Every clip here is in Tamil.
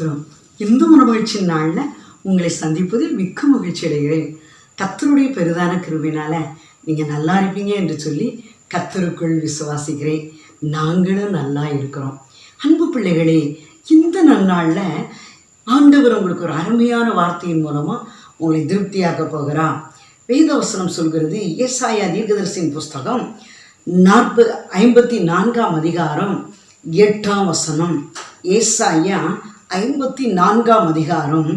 ஸ்தோத்திரம் இந்து மகிழ்ச்சி நாளில் உங்களை சந்திப்பதில் மிக்க மகிழ்ச்சி அடைகிறேன். கத்தருடைய பெரிதான கிருவினால நீங்கள் நல்லா இருப்பீங்க என்று சொல்லி கத்தருக்குள் விசுவாசிக்கிறேன். நாங்களும் நல்லா இருக்கிறோம். அன்பு பிள்ளைகளே இந்த நன்னாளில் ஆண்டவர் உங்களுக்கு ஒரு அருமையான வார்த்தையின் மூலமாக உங்களை திருப்தியாக்க போகிறார். வேதவசனம் சொல்கிறது ஏசாயா தீர்க்கதரிசியின் புஸ்தகம் நாற்பது ஐம்பத்தி நான்காம் அதிகாரம் எட்டாம் வசனம். ஏசாயா ஐம்பத்தி நான்காம் அதிகாரம்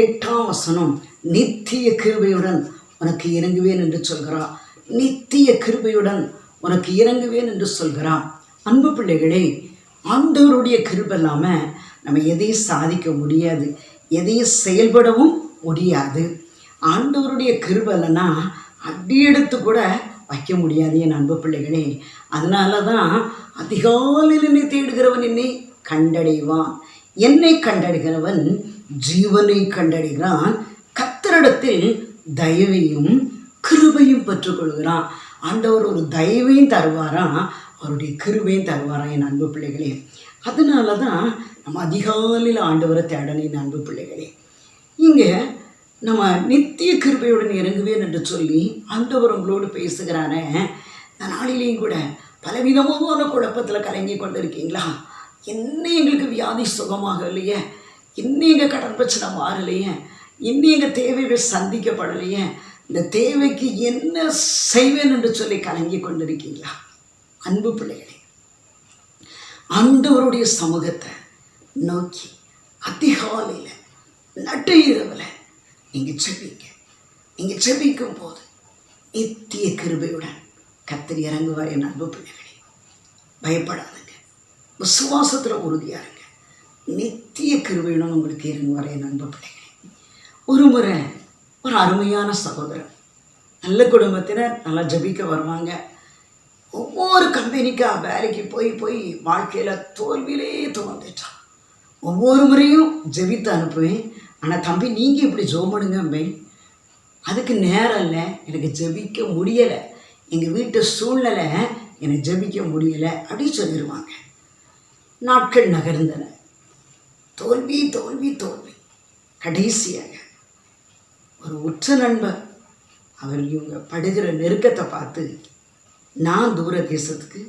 எட்டாம் வசனம் நித்திய கிருபையுடன் உனக்கு இறங்குவேன் என்று சொல்கிறார் நித்திய கிருபையுடன் உனக்கு இறங்குவேன் என்று சொல்கிறான் அன்பு பிள்ளைகளே ஆண்டவருடைய கிருபை இல்லாமல் நம்ம எதையும் சாதிக்க முடியாது எதையும் செயல்படவும் முடியாது. ஆண்டவருடைய கிருபை இல்லைன்னா அடியெடுத்து கூட வைக்க முடியாது என் அன்பு பிள்ளைகளே. அதனால தான் அதிகாலையில் என்னை தேடுகிறவன் என்னை கண்டடைவான். என்னை கண்டடைகிறவன் ஜீவனை கண்டடைகிறான். கத்தரிடத்தில் தயவையும் கிருபையும் பெற்றுக்கொள்கிறான். ஆண்டவர் ஒரு தயவையும் தருவாராம் அவருடைய கிருபையும் தருவாராம் என் அன்பு பிள்ளைகளே? அதனால தான் நம்ம அதிகாலையில் ஆண்டவரை தேடணும் என் அன்பு பிள்ளைகளே. இங்கே நம்ம நித்திய கிருபையுடன் இறங்குவேன் என்று சொல்லி ஆண்டவர் உங்களோடு பேசுகிறானே இந்த நாளிலேயும் கூட பலவிதமான குழப்பத்தில் கலங்கி கொண்டு இன்னும் என்ன எங்களுக்கு வியாதி சுகமாக இல்லையே? இன்னும் எங்கள் கடன் பிரச்சனை மாறலையே? இன்னும் எங்கள் தேவைகள் சந்திக்கப்படலையே? இந்த தேவைக்கு என்ன செய்வேன் என்று சொல்லி கலங்கி கொண்டிருக்கீங்களா? அன்பு பிள்ளைகளே ஆண்டவருடைய சமூகத்தை நோக்கி அதிகாலையில் நட்டு இரவில் நீங்கள் செபிங்க நீங்கள் செபிக்கும் போது நித்திய கிருபையுடன் கத்திரி இறங்குவார் என் அன்பு பிள்ளைகளே. பயப்படாதுங்க. விசுவாசத்தில் உறுதியாக இருங்க. நித்திய கிருபையுடன் உங்களுக்கு இருங்க வரைய அன்பு பிள்ளைகளே. ஒரு முறை ஒரு அருமையான சகோதரன் நல்ல குடும்பத்தினர் நல்லா ஜபிக்க வருவாங்க. ஒவ்வொரு கம்பெனிக்காக வேலைக்கு போய் போய் வாழ்க்கையில் தோல்வியிலே துவந்துட்டான் ஒவ்வொரு முறையும் ஜெபித்து அனுப்புவேன். ஆனால் தம்பி நீங்கள் இப்படி ஜோமடுங்கம்பே அதுக்கு நேரம் இல்லை. எனக்கு ஜெபிக்க முடியலை. எங்கள் வீட்டு சூழ்நிலை எனக்கு ஜெபிக்க முடியலை அப்படின்னு சொல்லிடுவாங்க நாட்கள் நகர்ந்தன. தோல்வி தோல்வி தோல்வி. கடைசியாக ஒரு உற்ற நண்பர் அவர் இவங்க படுகிற நெருக்கத்தை பார்த்து நான் தூர தேசத்துக்கு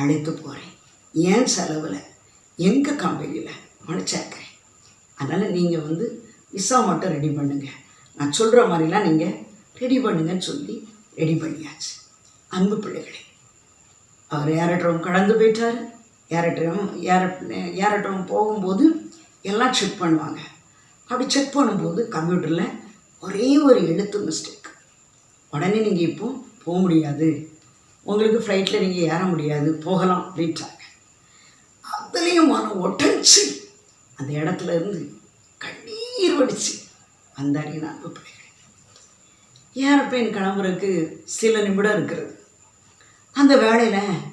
அழைத்து போகிறேன் ஏன் செலவில்? எங்கள் கம்பெனியில் அவனை சேர்க்குறேன் அதனால் நீங்கள் வந்து விசா மட்டும் ரெடி பண்ணுங்க. நான் சொல்கிற மாதிரிலாம் நீங்கள் ரெடி பண்ணுங்கன்னு சொல்லி ரெடி பண்ணியாச்சு. அன்பு பிள்ளைகளே அவர் ஏரட்டம் கடந்து போயிட்டார்? ஏரட்டம் ஏர ஏரட்டம் போகும்போது எல்லாம் செக் பண்ணுவாங்க. அப்படி செக் பண்ணும்போது கம்ப்யூட்டரில் ஒரே ஒரு எழுத்து மிஸ்டேக் உடனே நீங்கள் இப்போ போக முடியாது. உங்களுக்கு ஃப்ளைட்டில் நீங்கள் ஏற முடியாது போகலாம் அப்படின்ட்டாங்க அதுலேயும் மனம் ஒட்டஞ்சு அந்த இடத்துல இருந்து கண்ணீர் வடிச்சு வந்தாடி நான் அன்பு பிள்ளைகளே கிளம்புறதுக்கு சில நிமிடம் இருக்கிறது. அந்த வேலையில்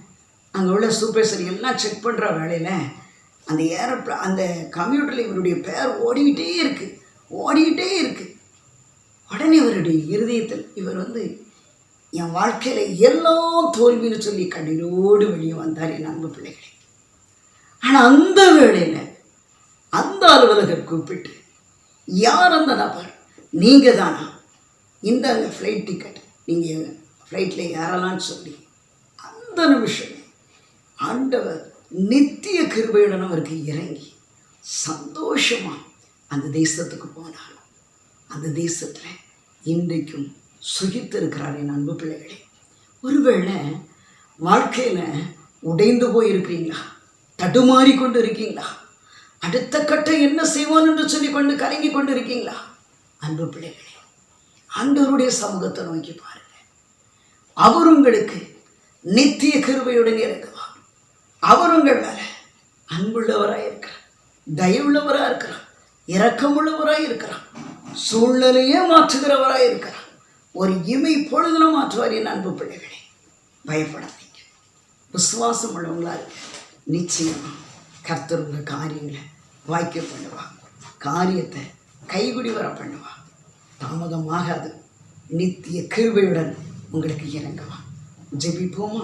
அங்கே உள்ள சூப்பர்சரி எல்லாம் செக் பண்ணுற வேலையில் அந்த ஏரோப்ளே அந்த கம்ப்யூட்டரில் இவருடைய பேர் ஓடிக்கிட்டே இருக்குது ஓடிக்கிட்டே இருக்குது உடனே இவருடைய இருதயத்தில் இவர் வந்து என் வாழ்க்கையில் எல்லாம் தோல்வின்னு சொல்லி கண்ணீரோடு வெளியே வந்தார் என் அன்பு பிள்ளைகளே. ஆனால் அந்த வேளையில் அந்த அலுவலகர் கூப்பிட்டு யார் அந்த நபர்? நீங்கள் தானா? இந்த ஃப்ளைட் டிக்கெட் நீங்கள் ஃப்ளைட்டில் ஏறலாம்னு சொல்லி. அந்த நிமிஷம் ஆண்டவர் நித்திய கிருபையுடன் அவருக்கு இறங்கி சந்தோஷமாக அந்த தேசத்துக்கு போனார். அந்த தேசத்தில் இன்றைக்கும் சுகித்து இருக்கிறார் என் அன்பு பிள்ளைகளே. ஒருவேளை வாழ்க்கையில் உடைந்து போயிருக்கிறீங்களா? தடுமாறி கொண்டு இருக்கீங்களா அடுத்த கட்டம் என்ன செய்வான் என்று சொல்லி கொண்டு கலங்கி கொண்டு இருக்கீங்களா அன்பு பிள்ளைகளே ஆண்டவருடைய சமூகத்தை நோக்கி பாருங்க. அவர் உங்களுக்கு நித்திய கிருபையுடன் இருக்கும் அவர் உங்கள் மேலே அன்புள்ளவராக இருக்கிறார் தயவுள்ளவராக இருக்கிறார் இரக்கமுள்ளவராக இருக்கிறார் சூழ்நிலையே மாற்றுகிறவராக இருக்கிறார். ஒரு இமை பொழுதுல மாற்றுவார் என் அன்பு பிள்ளைகளே. பயப்படாதீங்க. விசுவாசம் உள்ளவங்களா இருக்க நிச்சயமாக கர்த்தர் உங்கள் காரியங்களை வாய்க்க பண்ணுவா காரியத்தை கைகுடி வர பண்ணுவா தாமதமாகாது. நித்திய கிருபையுடன் உங்களுக்கு இறங்குவான் ஜெபிப்போமா?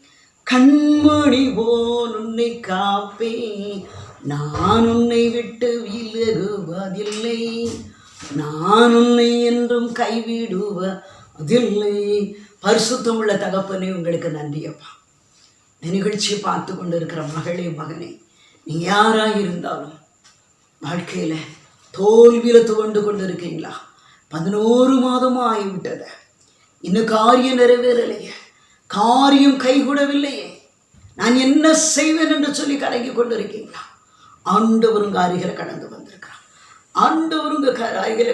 கண்மணி போல் உன்னை காப்பே நான் உன்னை விட்டு விலகுவதில்லை. நான் உன்னை என்றும் கைவிடுவதில்லை. பரிசுத்தமுள்ள தகப்பனே உங்களுக்கு நன்றியப்பா இந்த நிகழ்ச்சியை பார்த்து கொண்டு இருக்கிற மகளே மகனே நீ யாராக இருந்தாலும் வாழ்க்கையில் தோல்வியில் துவண்டு கொண்டு இருக்கீங்களா பதினோரு மாதமும் ஆகிவிட்டது இன்னும் காரியம் நிறைவேறலையே. காரியம் கைகூடவில்லையே. நான் என்ன செய்வேன் என்று சொல்லி கலங்கி கொண்டு இருக்கீங்களா ஆண்டவர் உங்க அருகில கடந்து வந்திருக்கிறார். ஆண்டவர் உங்க க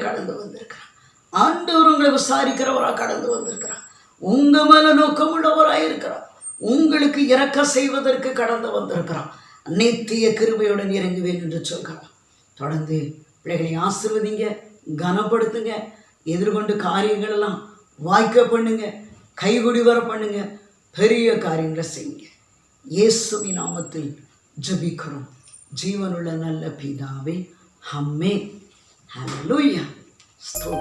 கடந்து வந்திருக்கிறார். ஆண்டவர் உங்களை விசாரிக்கிறவராக கடந்து வந்திருக்கிறார். உங்க மேல நோக்கமுள்ளவராக இருக்கிறார். உங்களுக்கு இறக்க செய்வதற்கு கடந்து வந்திருக்கிறார். நித்திய கிருபையுடன் இறங்குவேன் என்று சொல்கிறார். தொடர்ந்து பிள்ளைகளை ஆசிர்வதிங்க கனப்படுத்துங்க எதிர்கொண்டு காரியங்களெல்லாம் வாய்க்க பண்ணுங்கள் கைகுடி வர பண்ணுங்க. பெரிய காரியங்களை செய்யுங்க. இயேசுவி நாமத்தில் ஜபிக்கிறோம். ஜீவனுள்ள நல்ல பிதாவே ஹம்மே ஹalleluya ஸ்தோ